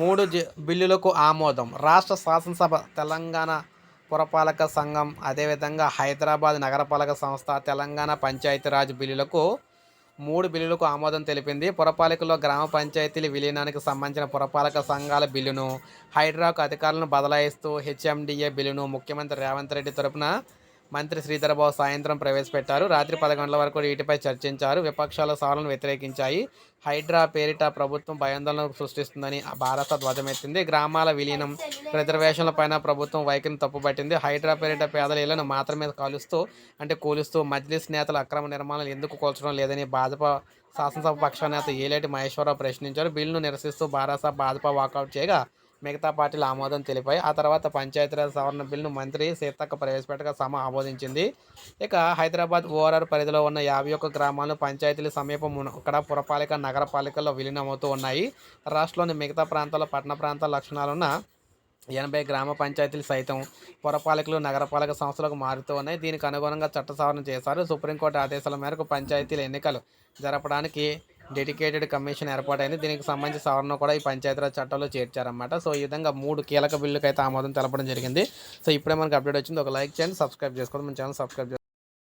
మూడు జి- బిల్లులకు ఆమోదం. రాష్ట్ర శాసనసభ తెలంగాణ పురపాలక సంఘం అదేవిధంగా హైదరాబాద్ నగరపాలక సంస్థ తెలంగాణ పంచాయతీరాజ్ బిల్లులకు మూడు బిల్లులకు ఆమోదం తెలిపింది. పురపాలికలో గ్రామ పంచాయతీల విలీనానికి సంబంధించిన పురపాలక సంఘాల బిల్లును హైడ్రాకు అధికారులను బదలాయిస్తూ హెచ్ఎండిఏ బిల్లును ముఖ్యమంత్రి రేవంత్ రెడ్డి తరపున మంత్రి శ్రీధరబాబు సాయంత్రం ప్రవేశపెట్టారు. రాత్రి పది గంటల వరకు వీటిపై చర్చించారు. విపక్షాల సవాలను వ్యతిరేకించాయి. హైడ్రా పేరిట ప్రభుత్వం భయాందోళన సృష్టిస్తుందని భారత ధ్వజమెత్తింది. గ్రామాల విలీనం రిజర్వేషన్ల పైన ప్రభుత్వం వైఖరిని తప్పుపట్టింది. హైడ్రా పేరిట పేదల ఇళ్ళను మాత్రమే కాలుస్తూ అంటే కూలుస్తూ మజ్లిస్ నేతల అక్రమ నిర్మాణాలు ఎందుకు కూల్చడం లేదని భాజపా శాసనసభ పక్ష నేత ఏలేటి మహేశ్వరరావు ప్రశ్నించారు. బిల్లును నిరసిస్తూ భారత భాజపా వాకౌట్ చేయగా మిగతా పార్టీలు ఆమోదం తెలిపాయి. ఆ తర్వాత పంచాయతీరాజ్ సవరణ బిల్లును మంత్రి సీతక్క ప్రవేశపెట్టగా సమ ఆమోదించింది. ఇక హైదరాబాద్ ఓఆర్ఆర్ పరిధిలో ఉన్న యాభై ఒక్క గ్రామాలు పంచాయతీల సమీపం ఇక్కడ పురపాలిక నగరపాలికల్లో విలీనమవుతూ ఉన్నాయి. రాష్ట్రంలోని మిగతా ప్రాంతాల్లో పట్టణ ప్రాంతాల లక్షణాలున్న ఎనభై గ్రామ పంచాయతీలు సైతం పురపాలికలు నగరపాలక సంస్థలకు మారుతూ ఉన్నాయి. దీనికి అనుగుణంగా చట్ట సవరణ చేశారు. సుప్రీంకోర్టు ఆదేశాల మేరకు పంచాయతీల ఎన్నికలు జరపడానికి డెడికేటెడ్ కమిషన్ ఏర్పాటైంది. దీనికి సంబంధించి సవరణ కూడా ఈ పంచాయతీరాజ్ చట్టంలో చేర్చారన్నమాట. సో ఈ విధంగా మూడు కీలక బిల్లుకైతే ఆమోదం తెలపడం జరిగింది. సో ఇప్పుడే మనకు అప్డేట్ వచ్చింది. ఒక లైక్ చేయండి సబ్స్క్రైబ్ చేసుకోండి. మన ఛానల్ సబ్స్క్రైబ్